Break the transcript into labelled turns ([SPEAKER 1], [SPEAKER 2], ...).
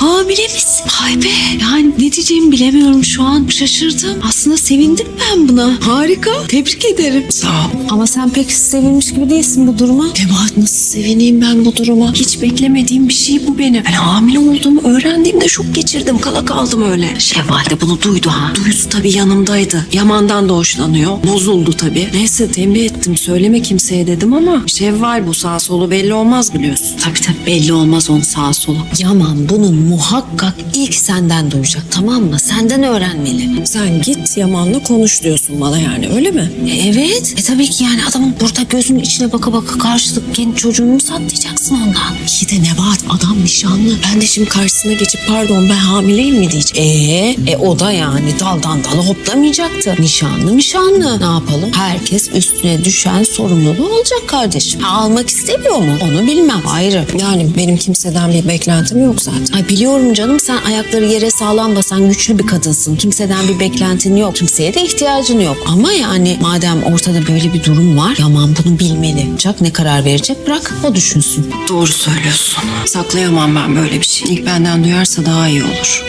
[SPEAKER 1] Hamile misin? Ay be. Yani ne diyeceğimi bilemiyorum şu an. Şaşırdım. Aslında sevindim ben buna. Harika. Tebrik ederim.
[SPEAKER 2] Sağ ol.
[SPEAKER 1] Ama sen pek sevinmiş gibi değilsin bu duruma.
[SPEAKER 2] Nebahat nasıl sevineyim ben bu duruma? Hiç beklemediğim bir şey bu benim. Ben hamile olduğumu öğrendiğimde şok geçirdim. Kala kaldım öyle. Şevval de bunu duydu ha. Duydu tabii yanımdaydı. Yaman'dan da hoşlanıyor. Bozuldu tabii. Neyse tembih ettim. Söyleme kimseye dedim ama Şevval bu sağ solu belli olmaz biliyorsun.
[SPEAKER 1] Tabii tabii belli olmaz onun sağ solu. Yaman bunu muhakkak ilk senden duyacak tamam mı? Senden öğrenmeli.
[SPEAKER 2] Sen git Yaman'la konuş diyorsun bana yani öyle mi?
[SPEAKER 1] E, evet. E tabii ki yani adamın burada gözünün içine baka baka karşılık kendi çocuğunu mu satlayacaksın ondan?
[SPEAKER 2] İyi de Nebahat adam nişanlı. Ben de şimdi karşısına geçip pardon ben hamileyim mi diyeceğim.
[SPEAKER 1] Ee, e o da yani daldan dala hoplamayacaktı. Nişanlı nişanlı. Ne yapalım? Herkes üstüne düşen sorumluluğu alacak kardeşim. Ha, almak istemiyor mu? Onu bilmem. Ayrı.
[SPEAKER 2] Yani benim kimseden bir beklentim yok zaten.
[SPEAKER 1] Ay biliyorum canım sen ayakları yere sağlam basan güçlü bir kadınsın. Kimseden bir beklentin yok. Kimseye de ihtiyacın yok. Ama yani madem ortada böyle bir durum var Yaman bunu bilmeli. Çak ne karar verecek bırak o düşünsün.
[SPEAKER 2] Doğru söylüyorsun. Saklayamam ben böyle bir şey. İlk benden duyarsa daha iyi olur.